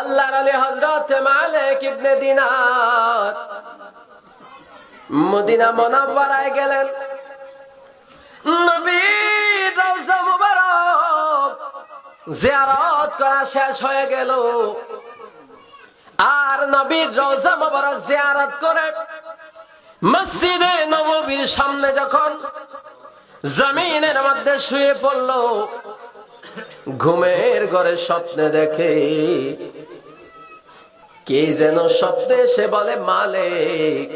আল্লাহর আলী হজরত মালিক ইবনে দিনার। মদিনা মনাব্বারায় গেলেন। নবীর রওজা মুবারক জিয়ারত করা শেষ হয়ে গেল। আর নবীর রওজা মুবারক জিয়ারত করে মসজিদে নববীর সামনে যখন জমিনের মধ্যে শুয়ে পড়ল, ঘুমের ঘরে স্বপ্নে দেখে কে যেন স্বপ্নে সে বলে, মালিক,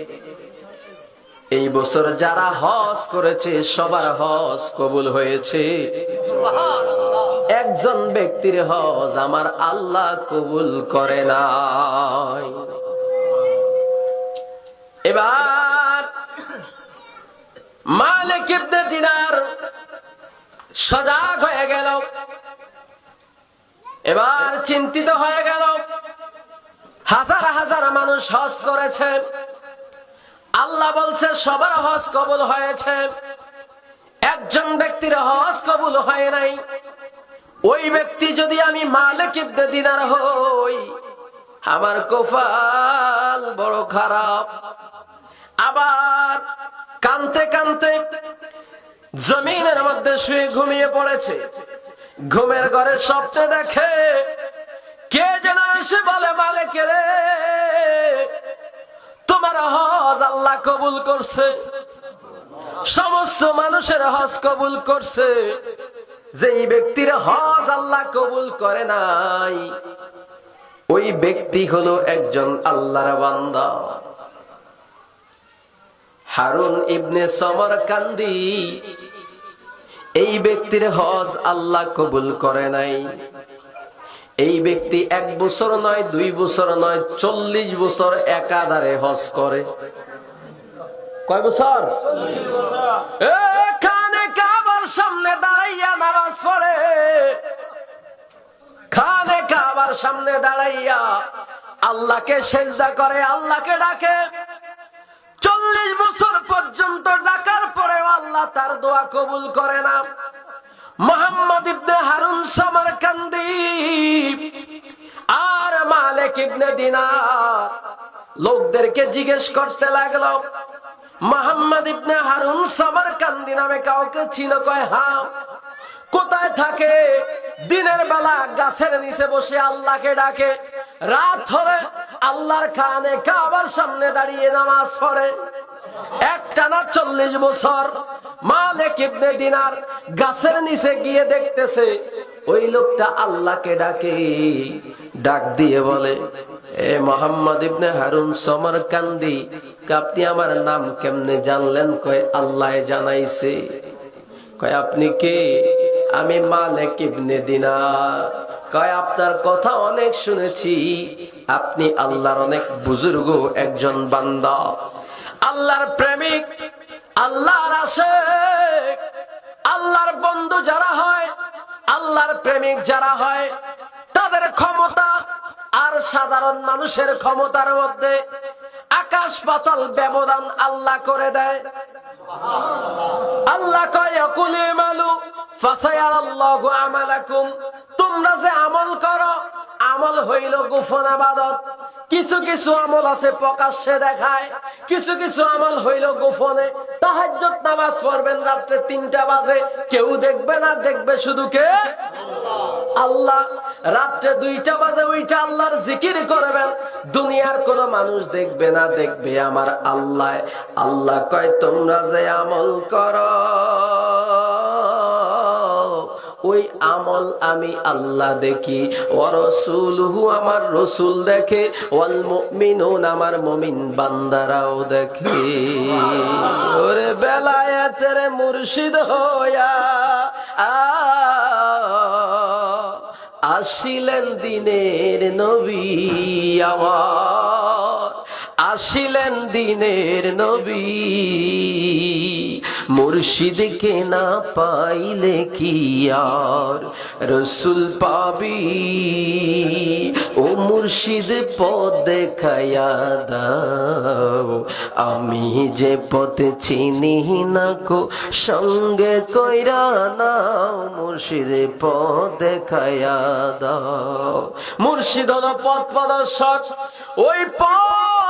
এই বছর যারা হজ করেছে, সবার হজ কবুল হয়েছে। একজন ব্যক্তির হজ আমার আল্লাহ কবুল করে নাই। এবার মালিক ইবনে দিনার সজাগ হয়ে গেল। এবার চিন্তিত হয়ে গেল। হাজার হাজার মানুষ হজ করেছে। আল্লাহ বলছে, সবার হজ কবুল হয়েছে। একজন ব্যক্তির হজ কবুল হয় নাই। ওই ব্যক্তি যদি আমি মালিক ইবনে দিনার হই, আমার কোফাল বড় খারাপ। আবার কানতে কানতে জমিনের মধ্যে শুয়ে ঘুমিয়ে পড়েছে। ঘুমের ঘরে স্বপ্নে দেখে কে যেন এসে বলে, মালিক রে, তোমার হজ আল্লাহ কবুল করছে। সমস্ত মানুষের হজ কবুল করছে। যেই ব্যক্তির হজ আল্লাহ কবুল করে নাই, ওই ব্যক্তি হলো একজন আল্লাহর বান্দা। হারুন ইবনে সমর কান্দি এই ব্যক্তির হজ আল্লাহ কবুল করে নাই। এই ব্যক্তি এক বছর নয়, দুই বছর নয়, চল্লিশ বছর একাধারে হজ করে। কয় বছর? খানে কাবার সামনে দাঁড়াইয়া নামাজ পড়ে। খানে কাবার সামনে দাঁড়াইয়া আল্লাহকে করে, আল্লাহকে ডাকে। চল্লিশ বছর পর্যন্ত ডাকার পরেও আল্লাহ তার দোয়া কবুল করে না। মোহাম্মদ ইবনে হারুন সামারকান্দি আর মালিক ইবনে দিনার। লোকদেরকে জিজ্ঞেস করতে লাগল, মোহাম্মদ ইবনে হারুন সামারকান্দি নামে কাউকে ছিল কয়? হ্যাঁ। কোথায় থাকে? দিনের বেলা গাছের নিচে বসে আল্লাহকে ডাকে। রাত হলে আল্লাহর খানে কাবার সামনে দাঁড়িয়ে নামাজ পড়ে। একটানা চল্লিশ বছর মালিক ইবনে দিনার গাছের নিচে গিয়ে দেখতেছে, ওই লোকটা আল্লাহকে ডাকে, ডাক দিয়ে বলে, এ মোহাম্মদ ইবনে হারুন সমর কান্দি আপনি আমার নাম কেমনে জানলেন? কয়, আল্লাহ জানাইছে। কয়, আপনি কে? আমি মালিক ইবনে দিনার। কয়, আপনার কথা অনেক শুনেছি। আপনি আল্লাহর অনেক বুজুর্গ একজন বান্দা। আল্লাহর প্রেমিক, আল্লাহর আশেক, আল্লাহর বন্ধু যারা হয়, আল্লাহর প্রেমিক যারা হয়, তাদের ক্ষমতা আর সাধারণ মানুষের ক্ষমতার মধ্যে আকাশ পাতাল ব্যবধান আল্লাহ করে দেয়। আল্লাহ কয় কুলে মালু ফাসায়ার আল্লাহ আমালাকুম। তোমরা যে আমল করো, আমল হইল গোপন আবাদত। কিছু কিছু আমল আছে প্রকাশ্যে দেখায়, কিছু কিছু আমল হইল গোপনে। তাহাজ্জত নামাজ পড়বেন রাত্রে তিনটা বাজে। কেউ দেখবে না, দেখবে শুধু কে? আল্লাহ। রাত্রে দুইটা বাজে, ওইটা আল্লাহর জিকির করবেন। দুনিয়ার কোন মানুষ দেখবে না, দেখবে আমার আল্লাহ। আল্লাহ কয়, তোমরা যে আমল করো ওই আমল আমি আল্লাহ দেখি, ও রসুলহু আমার রসুল দেখে, ওয়াল মুমিনুন আমার মুমিন বান্দারাও দেখে। ওরে বেলায়েতের মুর্শিদ হইয়া আসিলেন দিনের নবী আমার। আসিলেন দিনের নবী। মুর্শিদকে না পাইলে কি আর রসুল পাবি? ও মুর্শিদ পদ দেখায়া দাও। আমি যে পথ চিনি না কো, সঙ্গে কইরা নাও। মুর্শিদ পথ দেখায়া দাও। মুর্শিদ হলো পথ প্রদর্শক। ওই পথ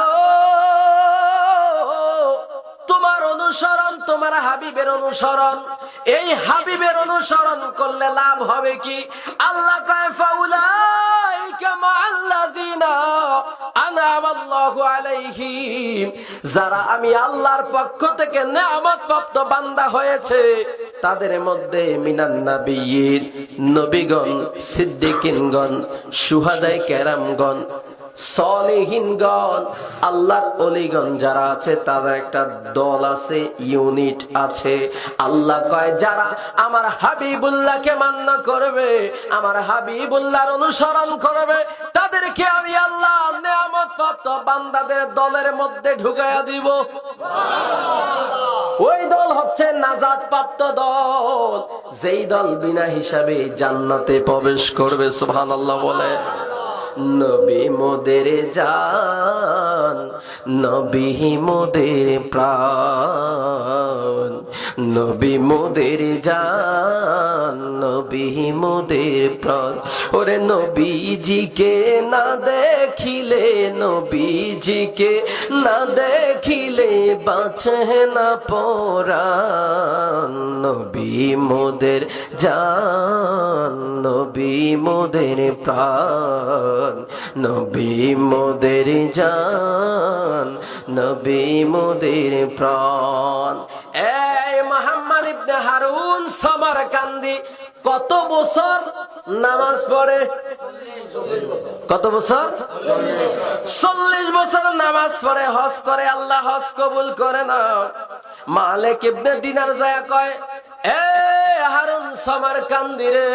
তোমার অনুসরণ, তোমার হাবিবের অনুসরণ। এই হাবিবের অনুসরণ করলে লাভ হবে কি? আল্লাহ মাআল্লাযিনা যারা আমি আল্লাহর পক্ষ থেকে নেয়ামত প্রাপ্ত বান্দা হয়েছে, তাদের মধ্যে মিনান নবীগণ, সিদ্দিকিনগণ, সুহাদায়ে কেরামগণ সলিহিনগণ আল্লাহর অলিগণ যারা আছে তাদের একটা দল আছে ইউনিট আছে। আল্লাহ কয় যারা আমার হাবিবুল্লাহকে মান্য করবে আমার হাবিবুল্লাহর অনুসরণ করবে তাদেরকে আমি আল্লাহ নেয়ামত প্রাপ্ত বান্দাদের দলের মধ্যে ঢুকাইয়া দিব। ওই দল হচ্ছে নাজাদ প্রাপ্ত দল। যেই দল বিনা হিসাবে জান্নাতে প্রবেশ করবে সুবহানাল্লাহ বলে। নবী মোদের জান, নবী মোদের প্রাণ, নবী মোদের জান, নবী মোদের প্রাণ। ওরে নবীজিকে না দেখিলে, নবীজিকে না দেখিলে বাঁচে না পরাণ। নবী মোদের জান, নবী মোদের প্রাণ। নবী মোদের জান, নবী মোদের প্রাণ। এই মোহাম্মদ ইবনে হারুন সামারকান্দি কত বছর নামাজ পড়ে? কত বছর? চল্লিশ বছর নামাজ পড়ে, হজ করে, আল্লাহ হজ কবুল করে না। মালিক ইবনে দিনার যায় কয়, এ হারুন সামার কান্দিরে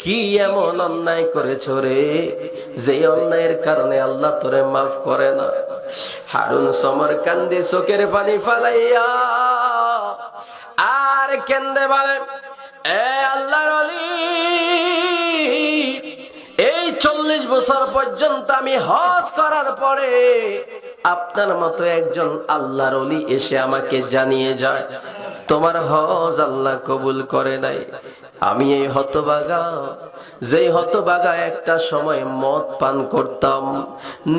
কি এমন অন্যায় করেছ রে? যে অন্যায়ের কারণে আল্লাহ তোরে মাফ করে না। হারুন সমর কান্দি চোখের পানি ফালাইয়া আর কেন্দে বলে, এ আল্লাহর অলি এই চল্লিশ বছর পর্যন্ত আমি হজ করার পরে আপনার মতো একজন আল্লাহর অলি এসে আমাকে জানিয়ে যায়, তোমার হজ আল্লাহ কবুল করে নাই। আমি এই হতবাগা, যেই হতবাগা একটা সময় মদ পান করতাম,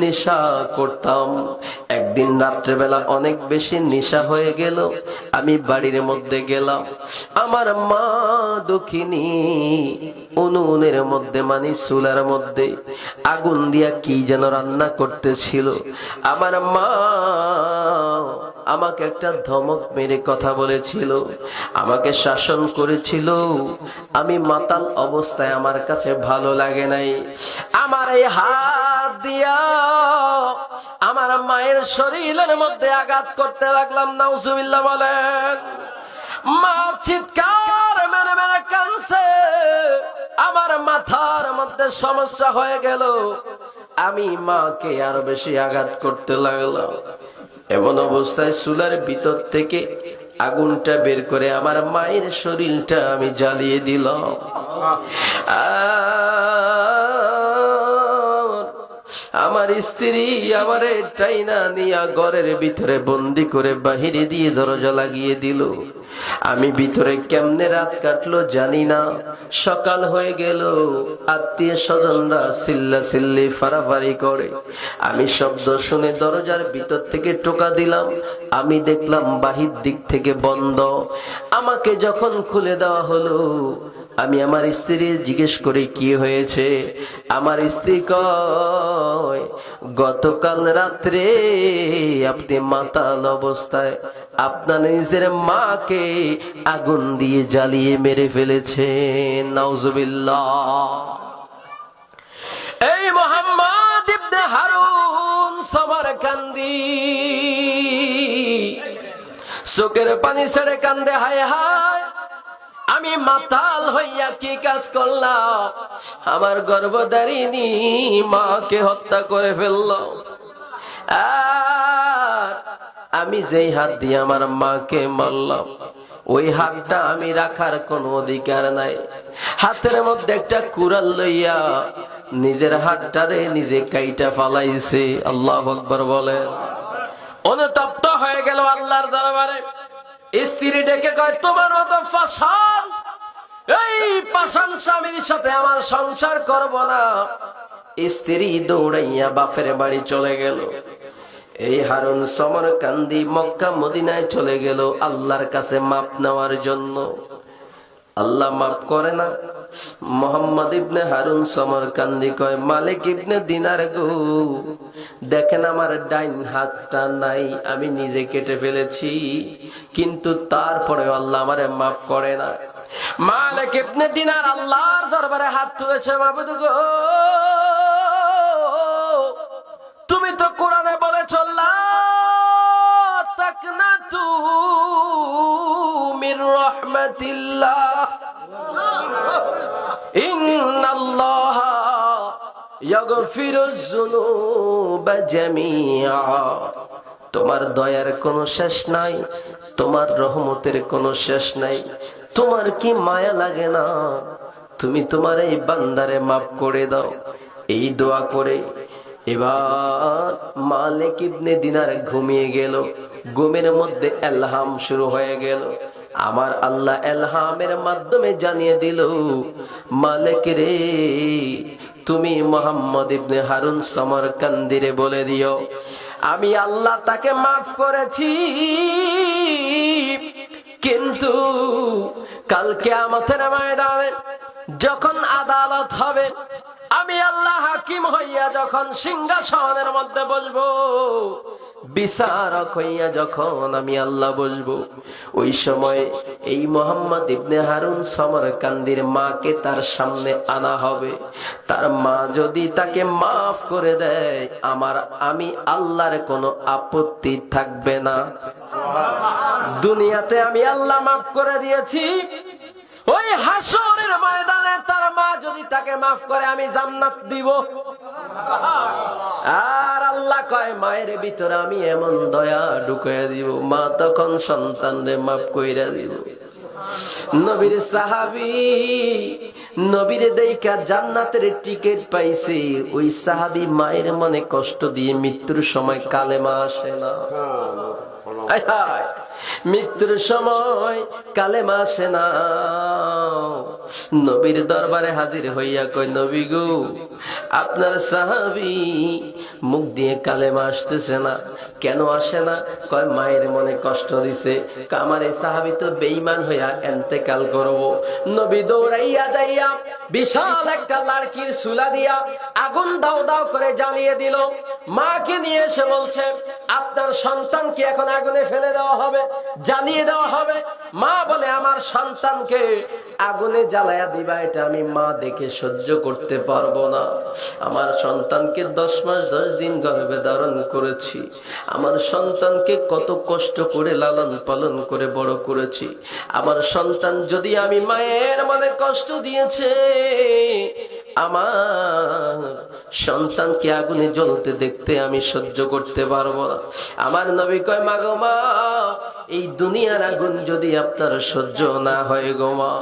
নেশা করতাম। একদিন রাত্রেবেলা অনেক বেশি নেশা হয়ে গেল, আমি বাড়ির মধ্যে গেলাম। আমার মা দক্ষিণী উনুনের মধ্যে মানে চুলার মধ্যে আগুন দিয়া কি যেন রান্না করতেছিল। আমার মা আমাকে একটা ধমক মেরে কথা বলেছিল, আমাকে শাসন করেছিল। আমি মাতাল অবস্থায় আমার কাছে ভালো লাগে নাই। আমার এই হাত দিয়া আমার মায়ের শরীরের মধ্যে আঘাত করতে লাগলাম, নাউজুবিল্লাহ বলেন। মা চিৎকার মেরে মেরে কানছে আমার মাথার মধ্যে সমস্যা হয়ে গেল। আমি মাকে আরও বেশি আঘাত করতে লাগলাম। এমন অবস্থায় চুলার ভিতর থেকে আগুনটা বের করে আমার মায়ের শরীরটা আমি জ্বালিয়ে দিলাম। আর আমার স্ত্রী আমার টাইনা নিয়া ঘরের ভিতরে বন্দি করে বাহিরে দিয়ে দরজা লাগিয়ে দিল। আমি ভিতরে কেমনে রাত কাটলো জানি না। সকাল হয়ে গেল, আত্মীয় স্বজনরা সিল্লা সিল্লি ফারাফারি করে। আমি শব্দ শুনে দরজার ভিতর থেকে টোকা দিলাম। আমি দেখলাম বাহির দিক থেকে বন্ধ। আমাকে যখন খুলে দেওয়া হলো আমি আমার স্ত্রী জিজ্ঞেস করে, কি হয়েছে? আমার স্ত্রী কয়, গতকাল রাত্রে আপনি মাতাল অবস্থায় আপনার নিজের মাকে আগুন দিয়ে জ্বালিয়ে মেরে ফেলেছেন। নাউজুবিল্লাহ। এই মোহাম্মদ ইবনে হারুন সামারকান্দি চোখের পানি ছেড়ে কান্দে, হায় হায়। আমি মাতাল হইয়া কি কাজ করলাম? আমার গর্ভধারিণী মাকে হত্যা করে ফেলল। আমি যেই হাত দিয়ে আমার মাকে মারলাম, ওই হাতটা আমি রাখার কোনো অধিকার নাই। হাতের মধ্যে একটা কুড়াল লইয়া নিজের হাতটারে নিজে কাইটা ফালাইছে। আল্লাহ আকবর বলে অনুতপ্ত হয়ে গেল আল্লাহর দরবারে। স্ত্রী ডেকে কয় তোমার মতো পাশান এই পাশান স্বামীর সাথে আমার সংসার করব না। স্ত্রী দৌড়াইয়া বাপের বাড়ি চলে গেল। এই হারুন সমর কান্দি মক্কা মদিনায় চলে গেল আল্লাহর কাছে মাপ নেওয়ার জন্য। আল্লাহ মাফ করে না। মোহাম্মদ ইবনে হারুন সমর কান্দি কয়, মালিক ইবনে দিনার গো, দেখেন আমার ডাইন হাতটা নাই, আমি নিজে কেটে ফেলেছি, কিন্তু তারপরে আল্লাহ আমারে মাফ করে না। মালিক ইবনে দিনার আল্লাহর দরবারে হাত তুলেছে গো, তুমি তো কোরআনে বলে চললা তাকনাতু মির তোমার দয়ার কোনো শেষ নাই, তোমার রহমতের কোনো শেষ নাই। তোমার কি মায়া লাগে না? তুমি তোমার এই বান্দারে মাফ করে দাও। এই দোয়া করে এবার মালিক ইবনে দিনার ঘুমিয়ে গেল। ঘুমের মধ্যে এলহাম শুরু হয়ে গেল। আমার আল্লাহ এলহামের মাধ্যমে জানিয়ে দিল, মালিক রে, তুমি মোহাম্মদ ইবনে হারুন সমর কান্দিরে বলে দিও, আমি আল্লাহ তাকে মাফ করেছি। কিন্তু কালকে আমাদের ময়দানে যখন আদালত হবে, আমি আল্লাহ হাকিম হইয়া যখন সিংহাসনের মধ্যে বসবো, বিচারক হইয়া যখন আমি আল্লাহ বসবো, ওই সময় এই মোহাম্মদ ইবনে হারুন সমর কান্দির মাকে তার সামনে আনা হবে। তার মা যদি তাকে মাফ করে দেয়, আমার, আমি আল্লাহর কোনো আপত্তি থাকবে না। দুনিয়াতে আমি আল্লাহ মাফ করে দিয়েছি। ওই হাসরের ময়দানে তার মা যদি তাকে মাফ করে, আমি জান্নাত দিব। আর আল্লাহ কয়, মায়ের ভিতরে আমি এমন দয়া ঢুকাইয়া দিব, মা তখন সন্তান রে মাফ কইরা দিব। নবীর সাহাবি, নবীর দেইকা জান্নাতের টিকিট পাইছে। ওই সাহাবি মায়ের মনে কষ্ট দিয়ে মৃত্যুর সময় কালেমা আসে না। হায় হায় মৃত্যুর সময় কালে মাসে না। নবীর দরবারে হাজির হইয়া কই নবী গো, আপনার সাহাবি মুখ দিয়ে কালেমা আসতেছে না। কেন আসে না? কয়, মায়ের মনে কষ্ট দিছে। এই সাহাবি তো বেইমান হইয়া এন্তেকাল করব। নবী দৌড়াইয়া যাইয়া বিশাল একটা লাড়কির সুলা দিয়া আগুন দাও দাও করে জ্বালিয়ে দিল। মাকে নিয়ে এসে বলছে, আপনার সন্তানকে এখন আগুনে ফেলে দেওয়া হবে। জ্বালিয়ে দেওয়া হবে। মা বলে, আমার সন্তানকে আগুনে জ্বালায়া দিবা, এটা আমি মা দেখে সহ্য করতে পারব না। আমার সন্তানকে দশ মাস, দশ দিন গর্ভে ধারণ করেছি। আমার সন্তানকে কত কষ্ট করে লালন পালন করে বড় করেছি। আমার সন্তান যদি আমি মায়ের মনে কষ্ট দিয়েছে, আমার সন্তানকে আগুনে জ্বলতে দেখতে আমি সহ্য করতে পারব না। আমার নবী কয় মাগো মা এই দুনিয়ার আগুন যদি আপনার সহ্য না হয় গো মা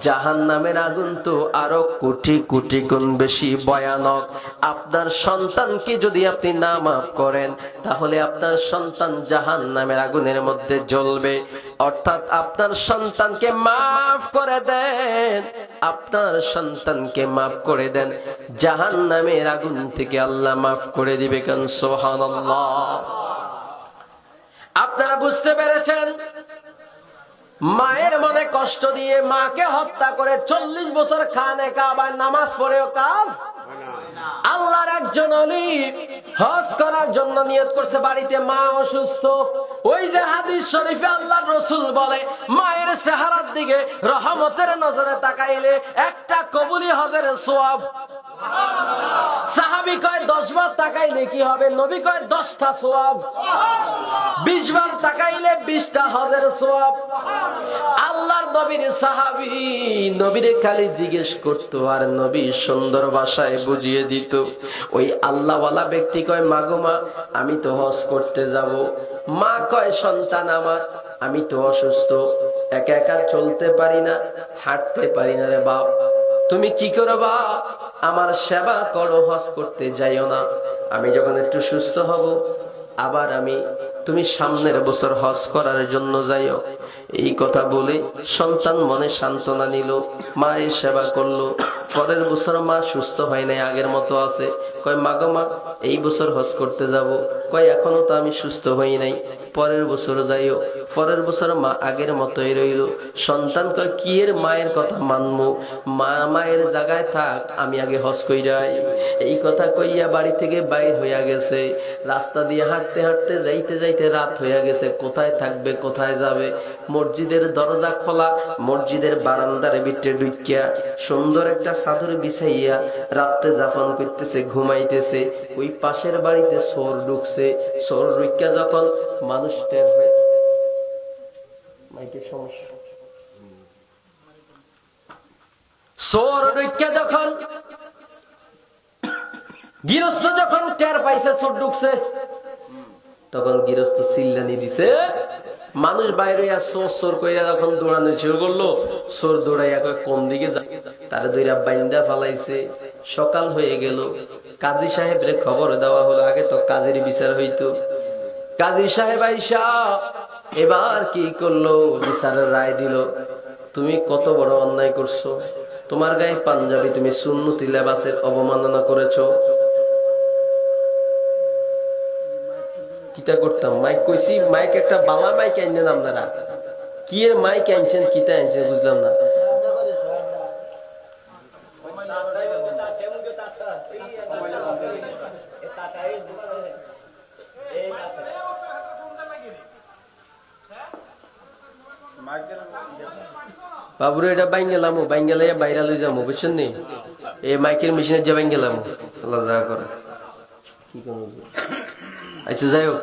জাহান নামের আগুন তো আরও কোটি কোটি গুণ বেশি ভয়ানক। আপনার সন্তানকে যদি আপনি না মাফ করেন, তাহলে আপনার সন্তান জাহান নামের আগুনের মধ্যে জ্বলবে। অর্থাৎ আপনার সন্তানকে মাফ করে দেন। আপনার সন্তানকে মাফ করে দেন। জাহান নামের আগুন থেকে আল্লাহ মাফ করে দিবে কেন? সোহান আপনারা বুঝতে পেরেছেন? মায়ের মনে কষ্ট দিয়ে মাকে হত্যা করে চল্লিশ বছর খানে কাবায় নামাজ পড়েও কাজ আল্লাহর একজন অলি হজ করার জন্য নিয়ত করছে, বাড়িতে মা অসুস্থ। ওই যে হাদিস শরীফে আল্লাহ রসুল বলে, মায়ের চেহারার দিকে রহমতের নজরে তাকাইলে একটা কবুলি হজের সোয়াব। সাহাবি কয়, দশ বার তাকাইলে কি হবে? নবী কয়, দশটা সোয়াব। বিশ বার তাকাইলে বিশটা হজের সোয়াব। আল্লাহর নবীর সাহাবি, নবীরে খালি জিজ্ঞেস করতো, আর নবী সুন্দর ভাষায় বুঝিয়ে দিত। ওই আল্লাহওয়ালা ব্যক্তি কয় মাগো মা, আমি তো হজ করতে যাব। মা কয়, সন্তান আমার, আমি তো অসুস্থ। একা একা চলতে পারি না, হাঁটতে পারি না রে বাপ। তুমি কি করবা আমার সেবা করো, হজ করতে যাইও না। আমি যখন একটু সুস্থ হব, আবার আমি, তুমি সামনের বছর হজ করার জন্য যাইও। এই কথা বলে সন্তান মনে সান্ত্বনা নিল, মায়ের সেবা করল। পরের বছর মা সুস্থ হয় নাই, আগের মতো আছে। কয়, মা গো মা, এই বছর হজ করতে যাব। কয়, এখনও তো আমি সুস্থ হই নাই। পরের বছর যাইও। পরের বছর মা আগের মতোই রইল। সন্তান কয়, কি এর মায়ের কথা মানবো মা মায়ের জায়গায় থাক, আমি আগে হজ কইরাই। এই কথা কইয়া বাড়ি থেকে বাইর হইয়া গেছে। রাস্তা দিয়ে হাঁটতে হাঁটতে, যাইতে যাইতে রাত হইয়া গেছে। কোথায় থাকবে, কোথায় যাবে? মসজিদের দরজা খোলা, মসজিদের বারান্দার ভিতরে ঢুকিয়া সুন্দর একটা চাদর বিছাইয়া রাত্রে জাফন করতেছে, ঘুমাইতেছে। ওই পাশের বাড়িতে সোর ঢুকছে। সোর ঢুকিয়া যখন মানুষ টের হয়ে সমস্যা। সোর যখন গৃহস্থ যখন টের পাইছে, চোর ঢুকছে। তখন গৃহস্থ সিল্লানি দিছে। মানুষ বাইরে সোর সোর কইরা যখন দৌড়ানো শুরু করল সোর দৌড়াইয়া কোন দিকে যায় তারা দুইরা বাইন্দা ফালাইছে। সকাল হয়ে গেল। কাজী সাহেবরে খবর দেওয়া হলো, আগে তো কাজের বিচার হইতো। কাজী সাহেব আইসা, এবার কি করল? বিচারের রায় দিল, তুমি কত বড় অন্যায় করছ? তোমার গায়ে পাঞ্জাবি তুমি সুন্নতি লেবাসের অবমাননা করেছ। কিতা করতাম। মাইক কইছি, মাইক একটা বালা মাইক আনলেন আপনারা। কি এর মাইক আনছেন কিতা আনছেন বুঝলাম না। বাবুরে, এটা বাইন গেলাম বাইন গেলে বাইরে লই যাব বুঝছেন নি? এই মাইকের মেশিনের যে বাইন গেলাম আল্লাহ যা করে। কি করব? আচ্ছা যাই হোক।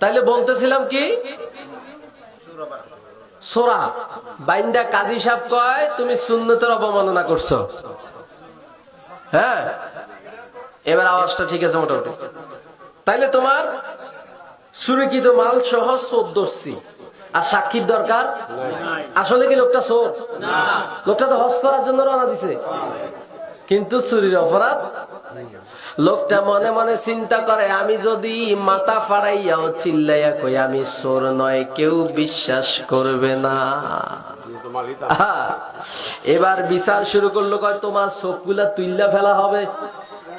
তাইলে বলতেছিলাম কি? সোরা, বাইন্দা কাজী সাহেব কয়, তুমি সুন্নতের অবমাননা করছ। হ্যাঁ? এবার আওয়াজটা ঠিক আছে মোটামুটি। তাইলে তোমার সুরক্ষিত মাল সহ চোদ্দশি আর সাক্ষীর দরকার? আসলে কি লোকটা চোর লোকটা তো হজ করার জন্য রওনা দিছে। কিন্তু চুরির অপরাধ? লোকটা মনে মনে চিন্তা করে, আমি যদি মাথা ফাড়াইয়াও চিল্লাইয়া কই, আমি সোর নয়, কেউ বিশ্বাস করবে না। এবার বিচার শুরু করল, কয়, তোমার চোখগুলা তুইল্লা ফেলা হবে,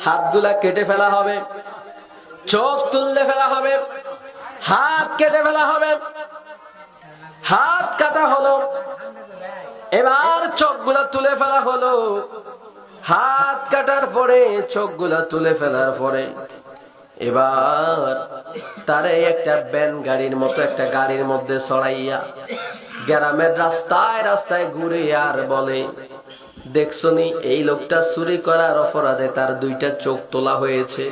হাতগুলা কেটে ফেলা হবে, চোখ তুললে ফেলা হবে, হাত কেটে ফেলা হবে, হাত কাটা হলো, এবার চোখগুলা তুলে ফেলা হলো। হাত কাটার পরে চোখগুলা তুলে ফেলার পরে এবার তারে একটা ব্যান গাড়ির মতো, একটা গাড়ির মধ্যে চড়াইয়া গ্রামের রাস্তায় রাস্তায় ঘুরে আর বলে, দেখছনি, এই লোকটা চুরি করার অপরাধে তার দুইটা চোখ তোলা হয়েছে।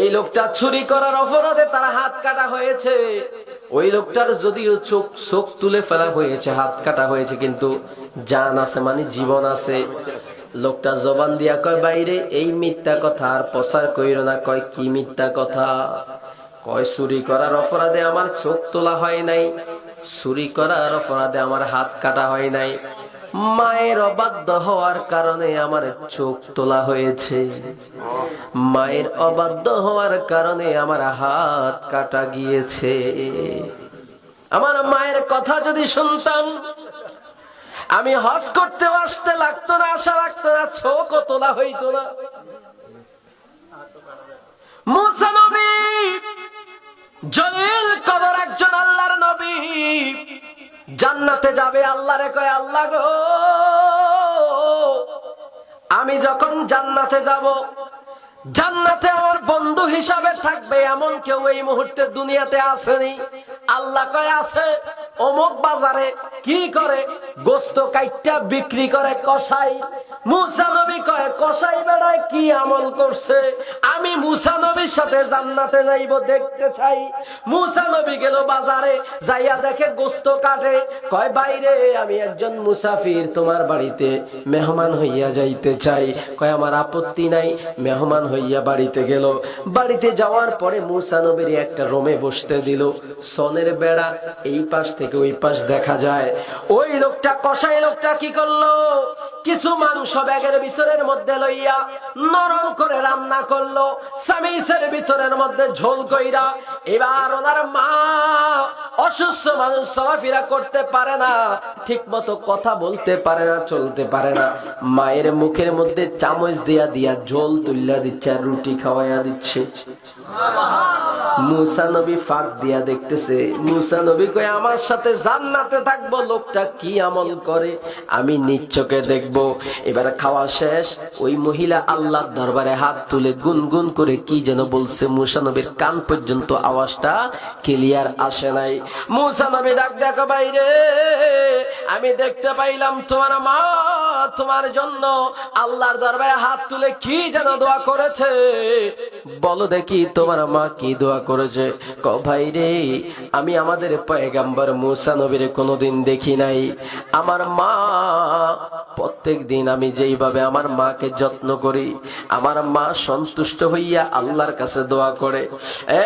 এই লোকটা চুরি করার অপরাধে তার হাত কাটা হয়েছে। ওই লোকটার যদিও চোখ চোখ তুলে ফেলা হয়েছে, হাত কাটা হয়েছে, কিন্তু জান আছে মানে জীবন আছে। লোকটা জবান দিয়া কয়, বাইরে এই মিথ্যা কথা আর প্রচার কইর না। কয়, কি মিথ্যা কথা? কয়, চুরি করার অপরাধে আমার চোখ তোলা হয় নাই। চুরি করার অপরাধে আমার হাত কাটা হয় নাই। মায়ের অবাধ্য হওয়ার কারণে আমার চোখ তোলা হয়েছে। মায়ের অবাধ্য হওয়ার কারণে আমার হাত কাটা গিয়েছে। আমার মায়ের কথা যদি শুনতাম আমি হজ করতে আসতে লাগতো না আশা লাগতো না চোখও তোলা হইতো না। জলিল কদর একজন আল্লাহর নবী। জান্নাতে যাবে আল্লাহ রে কয়, আল্লাহ গো, আমি যখন জান্নাতে যাব জান্নাতে আমার বন্ধু হিসাবে থাকবে এমন কেউ এই মুহূর্তে দুনিয়াতে আসেনি। আল্লাহ কয়, আছে, অমুক বাজারে কি করে? গোস্ত কাইটটা বিক্রি করে কসাই। মুসা নবী কয় বেড়ায় কি আমল করছে? আমি মুসা নবীর সাথে জান্নাতে যাইব দেখতে চাই। মুসা নবী গেল বাজারে, যাইয়া দেখে গোস্ত কাটে। কয় বাইরে আমি একজন মুসাফির, তোমার বাড়িতে মেহমান হইয়া যাইতে চাই। কয়, আমার আপত্তি নাই, মেহমান হইয়া বাড়িতে গেল। বাড়িতে যাওয়ার পরে মুসা নবীর একটা রোমে বসতে দিল। সনের বেড়া এই পাশ থেকে ওই পাশ দেখা যায়। ওই লোকটা কষাই লোকটা কি করল? কিছু মাংস ব্যাগের ভিতরের মধ্যে লইয়া নরম করে রান্না করল। সামিসের ভিতরের মধ্যে ঝোল কইরা। এবার ওনার মা অসুস্থ মানুষ চলাফেরা করতে পারে না। ঠিক মতো কথা বলতে পারে না, চলতে পারে না। মায়ের মুখের মধ্যে চামচ দিয়া দিয়া ঝোল তুল্লা দিচ্ছে। আর রুটি খাওয়াইয়া দিচ্ছে। মুসা নবী ফাঁক দিয়া দেখতেছে। মুসা নবী কয়ে, আমার সাথে জান্নাতে থাকব, লোকটা কি আমল করে? আমি নিচ্চকে দেখব। এবার খাওয়া শেষ, ওই মহিলা আল্লাহর দরবারে হাত তুলে গুনগুন করে কি যেন বলছে। মুসা নবীর কান পর্যন্ত আওয়াজটা ক্লিয়ার আসে নাই। মুসা নবী ডাক, দেখো বাইরে, আমি দেখতে পাইলাম তোমার মা, তোমার জন্য আল্লাহর দরবারে হাত তুলে কি যেন দোয়া করেছে? বলো দেখি তোমার মা কি দোয়া করেছে। ক ভাই রে, আমি আমাদের পয়গাম্বার মুসা নবীরে কোনোদিন দেখি নাই। আমার মা, প্রত্যেক দিন আমি যেইভাবে আমার মাকে যত্ন করি, আমার মা সন্তুষ্ট হইয়া আল্লাহর কাছে দোয়া করে। এ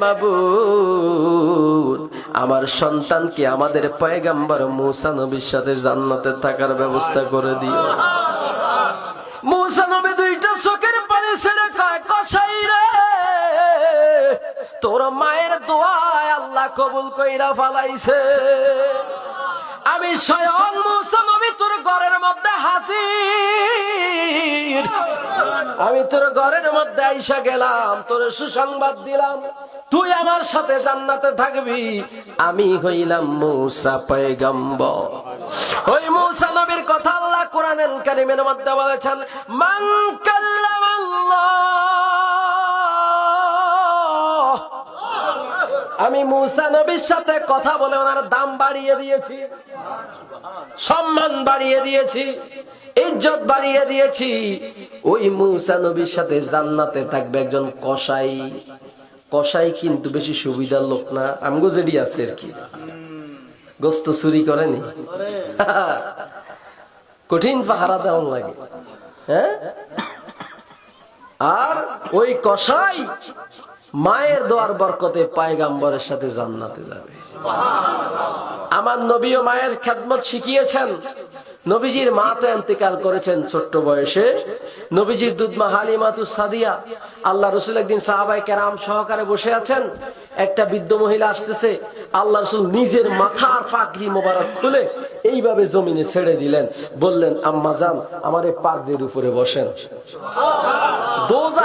মাবুদ, আমার সন্তানকে আমাদের পয়গাম্বার মুসা নবীর সাথে জান্নাতে থাকার ব্যবস্থা করে দিও। মুসা তোর মায়ের দোয়ায় আল্লাহ কবুল কইরা ফালাইছে। আমি স্বয়ং মুসা নবী তোর ঘরের মধ্যে হাসির আমি তোর ঘরের মধ্যে আইসা গেলাম, তোর সুসংবাদ দিলাম। তুই আমার সাথে জান্নাতে থাকবি। আমি হইলাম মুসা পয়গম্বর। ওই মুসা নবীর কথা আল্লাহ কোরআনুল কারীমের মধ্যে বলেছেন, মান কাল্লামাল্লাহ আমি মুসা নবীর সাথে কথা বলে ওনার দাম বাড়িয়ে দিয়েছি, সম্মান বাড়িয়ে দিয়েছি, ইজ্জত বাড়িয়ে দিয়েছি। ওই মুসা নবীর সাথে জান্নাতে থাকবে একজন কসাই। কসাই কিন্তু বেশি সুবিধার লোক না, আমগো যেডি আছে আর কি। গোস্ত চুরি করেনি। কঠিন পাহারা দেওয়ান লাগে। হ্যাঁ? আর ওই কসাই মায়ের দোয়ার বরকতে পায়গাম্বরের সাথে জান্নাতে যাবে। আমার নবী ও মায়ের খেদমত শিখিয়েছেন। নবীজির মা তো এন্তেকাল করেছেন ছোট্ট বয়সে। নবীজির দুধমা হালিমাতু সাদিয়া, আল্লাহ রসুল একদিন সাহাবাই কেরাম সহকারে বসে আছেন। একটা বৃদ্ধ মহিলা আসতেছে, আল্লাহ রসুল নিজের মাথার পাগড়ি মোবারক খুলে এইভাবে জমিনে ছেড়ে দিলেন। বললেন, আম্মা যান, আমার এই পাগড়ির উপরে বসেন।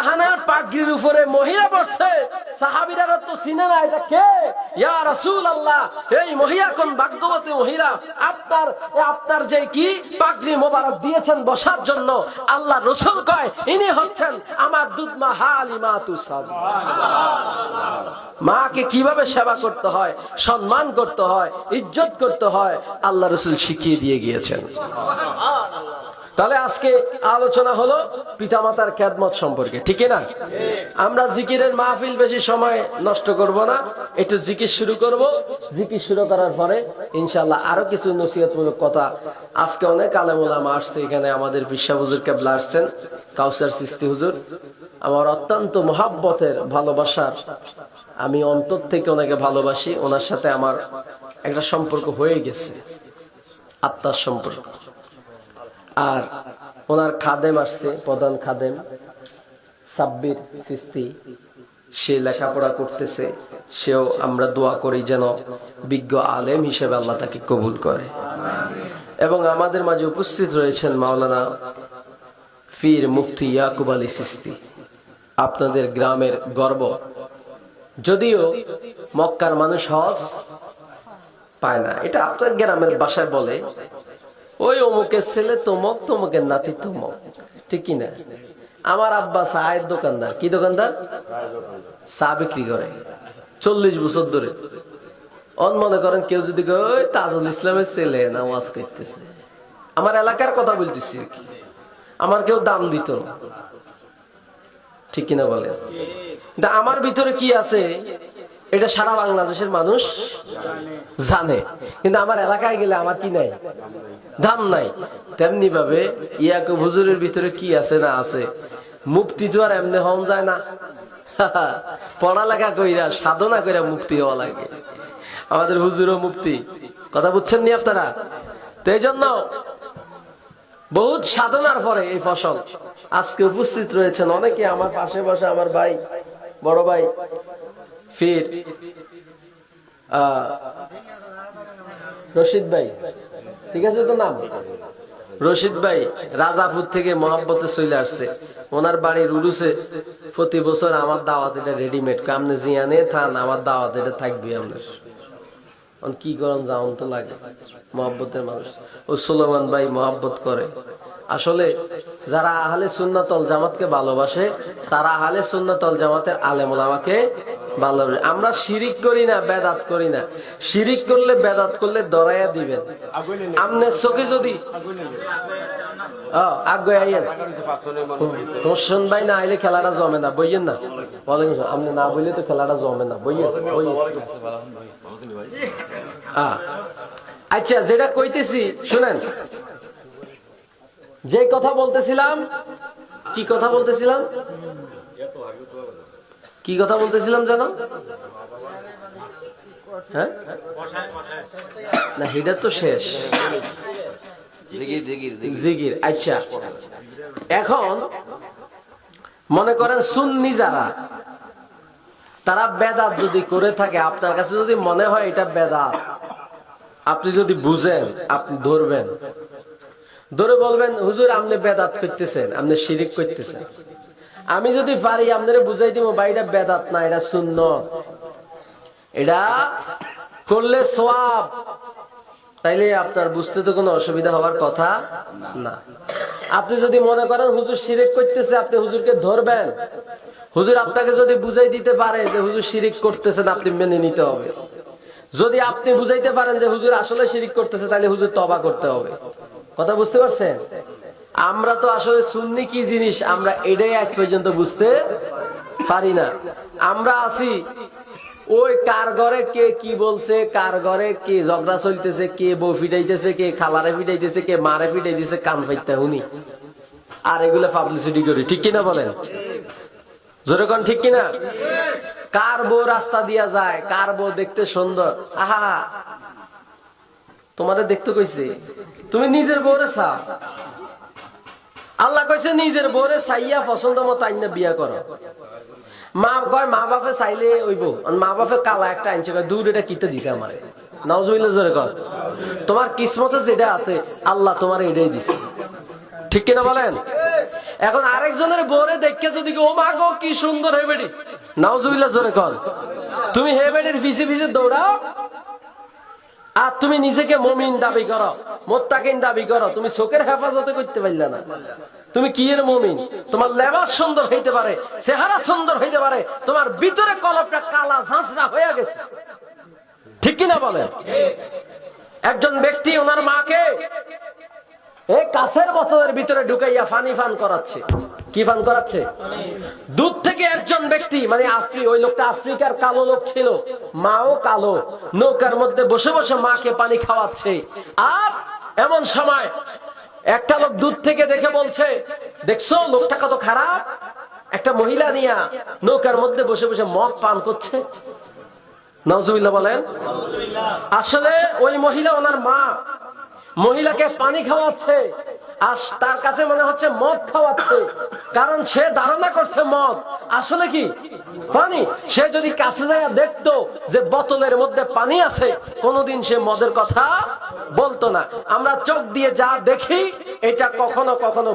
দোজাহানের পাগড়ির উপরে মহিলা বসছে। সাহাবিরা তো চিনে না এটা কে? ইয়া রাসূল আল্লাহ এই মহিলা কোন ভাগ্যবতী মহিলা? আপনার আপনার যে কি পাগড়ি মোবারক দিয়েছেন বসার জন্য আল্লাহ রসুল কয়, ইনি হচ্ছেন আমার দুধমা হালিমা তুসাদ মাকে কীভাবে সেবা করতে হয়, সম্মান করতে হয়, ইজ্জত করতে হয়, আল্লাহ রসুল শিখিয়ে দিয়ে গিয়েছেন। তাহলে আজকে আলোচনা হলো পিতামাতার খ্যাদমত সম্পর্কে, ঠিক না? আমরা জিকিরের মাহফিল বেশি সময় নষ্ট করব না, একটু জিকির শুরু করব। জিকির শুরু করার পরে ইনশাল্লাহ আরও কিছু নসিহতমূলক কথা। আজকে অনেক আলেমুলামা আসছে এখানে, আমাদের বিশ্বা হুজুর কেবলা আসছেন, কাউসার সিস্তি হুজুর। আমার অত্যন্ত মহাব্বতের ভালোবাসার, আমি অন্তর থেকে ওনাকে ভালোবাসি, ওনার সাথে আমার একটা সম্পর্ক হয়ে গেছে, আত্মার সম্পর্ক। আর ওনার খাদেম আসছে, প্রধান খাদেম, সাব্বির সিস্তি। সে লেখাপড়া করতেছে, সেও আমরা দোয়া করি যেন বিজ্ঞ আলেম হিসেবে আল্লাহ তাকে কবুল করে। এবং আমাদের মাঝে উপস্থিত রয়েছেন মাওলানা ফির মুফতি ইয়াকুব আলী সিস্তি। আপনাদের গ্রামের গর্ব। যদিও মক্কার মানুষ হজ পায় না, এটা আপনার গ্রামের বাসায় বলে ওই অমুকের ছেলে তমক তমকের নাতি তমক। ঠিক কিনা আমার আব্বা চায়ের দোকানদার। কি দোকানদার? চা বিক্রি করে। চল্লিশ বছর ধরে। অন মনে করেন কেউ যদি ওই তাজুল ইসলামের ছেলে, নামাজ করতেছে। আমার এলাকার কথা বলতেছি আমার কেউ দাম দিত না। ঠিক কিনা কিন্তু আমার ভিতরে কি আছে? এটা সারা বাংলাদেশের মানুষ জানে। কিন্তু আমার এলাকায় গেলে আমার কি নাই? দাম নাই। তেমনি ভাবে ইয়াকুব হুজুরের ভিতরে কি আছে না আছে মুক্তি তো আর এমনি হন যায় না। পড়ালেখা কইরা, সাধনা কইরা মুক্তি হওয়া লাগে। আমাদের হুজুরও মুক্তি কথা বুঝছেন নি আপনারা? তো এই জন্য বহুত সাধনার পরে এই ফসল। আজকে উপস্থিত রয়েছেন অনেকে, আমার পাশে বসে আমার ভাই, বড় ভাই। ফির রশিদ ভাই, ঠিক আছে তো নাম? রশিদ ভাই, রাজাপুর থেকে মহাব্বতে চলে আসছে। ওনার বাড়ির উরুসে প্রতি বছর আমার দাওয়াত এটা রেডিমেড কামনে জিয়ানে থান, আমার দাওয়াত এটা থাকবে আপনার কি করেন যাওন তো লাগে, মহাব্বতের মানুষ। ও সুলমান ভাই মহাব্বত করে। আসলে যারা আহলে সুন্নাতল জামাতকে ভালোবাসে, তারা আহলে সুন্নাতল জামাতের আলেম আমাকে ভালোবাসে আমরা শিরিক করি না, বেদাত করি না। শিরিক করলে, বেদাত করলে দরাইয়া দিবেন। আমনে চোখে যদি ভাই না খেলাটা জমে না, বইয়েন না। তো খেলাটা জমে না আচ্ছা যেটা কইতেছি, শুনেন। যে কথা বলতেছিলাম কি কথা বলতেছিলাম? কি কথা বলতেছিলাম জানো? হ্যাঁ? না হিডার তো শেষ। জিগির আচ্ছা। এখন মনে করেন সুন্নি যারা তারা বেদাত যদি করে থাকে আপনার কাছে যদি মনে হয় এটা বেদাত আপনি যদি বুঝেন আপনি ধরবেন। ধরে বলবেন হুজুর আপনি বেদাত করতেছেন আপনি শিরিক করতেছেন। আমি যদি পারি, আপনারে বুঝাই দিব বা এটা বেদাত না, এটা শূন্য এটা করলে সোয়াব তাইলে আপনার বুঝতে তো কোনো অসুবিধা হওয়ার কথা না। আপনি যদি মনে করেন, হুজুর শিরিক করতেছে, আপনি হুজুরকে ধরবেন। হুজুর আপনাকে যদি বুঝাই দিতে পারে যে হুজুর শিরিক করতেছেন, আপনি মেনে নিতে হবে। যদি আপনি বুঝাইতে পারেন যে হুজুর আসলে শিরিক করতেছে তাহলে হুজুর তবা করতে হবে। কথা বুঝতে পারছেন? আমরা তো আসলে সুন্নি কি জিনিস? আমরা এটাই আজ পর্যন্ত বুঝতে পারি না। আমরা আছি, ওই কার ঘরে কে কি বলছে, কার ঘরে কে ঝগড়া চলতেছে, কে বউ ফিটাইতেছে, কে খালারে ফিটাইতেছে, কে মারে ফিটাইতেছে, কান ফাইতে উনি আর এগুলো পাবলিসিটি করি, ঠিক কিনা বলেন? জোরে ঠিক কিনা? কার বউ রাস্তা দিয়া যায়, কার বউ দেখতে সুন্দর? আহা। তোমাদের দেখতে কইছে? তুমি নিজের বউরে চাও? আল্লাহ কইছে, নিজের বউরে চাইয়া পছন্দ মতো আইনা বিয়া করো। মা কয়, মা বাপে চাইলে ওইব মা বাপে কালা একটা আনছে দূর এটা কিতে দিছে আমারে? নজুইলে জোরে কর তোমার কিসমতে যেটা আছে, আল্লাহ তোমার এটাই দিছে। ঠিক কিনা বলেন? এখন আরেকজনের বোরে দেখে যদি ও মা গো, কি সুন্দর হে বেটি। নাওজুবিল্লাহ জোরে কর, তুমি হে বেটির পিছে পিছে দৌড়াও। আর তুমি নিজেকে মমিন দাবি করো, মোত্তাকিন দাবি করো, তুমি চোখের হেফাজতে করতে পারলে না। তুমি কি এর মমিন? তোমার লেবাস সুন্দর হইতে পারে, চেহারা সুন্দর হইতে পারে, তোমার ভিতরে কলপটা কালা ঝাঁচরা হয়ে গেছে। ঠিক কিনা বলেন? একজন ব্যক্তি ওনার মাকে এই কাছের বোতলের ভিতরে ঢুকাইয়া ফানি ফান করাচ্ছে। কি ফান করাচ্ছে? দূর থেকে একজন ব্যক্তি মানে আফ্রি, ওই লোকটা আফ্রিকার কালো লোক ছিল, মাও কালো, নৌকার মধ্যে বসে বসে মাকে পানি খাওয়াচ্ছে। আর এমন সময় একটা লোক দূর থেকে দেখে বলছে, দেখছ, লোকটা কত খারাপ? একটা মহিলা নিয়া নৌকার মধ্যে বসে বসে মদ পান করছে। নজুবিল্লা বলেন, আসলে ওই মহিলা ওনার মা মহিলাকে পানি খাওয়াচ্ছে, আর তার কাছে মনে হচ্ছে মদ খাওয়াচ্ছে, কারণ সে ধারণা করছে মদ। আসলে কি? পানি? সে যদি কাছে যায় দেখতো যে বোতলের মধ্যে পানি আছে, কোনোদিন সে মদের কথা বলতো না। আমরা চোখ দিয়ে যা দেখি, এটা কখনো কখনো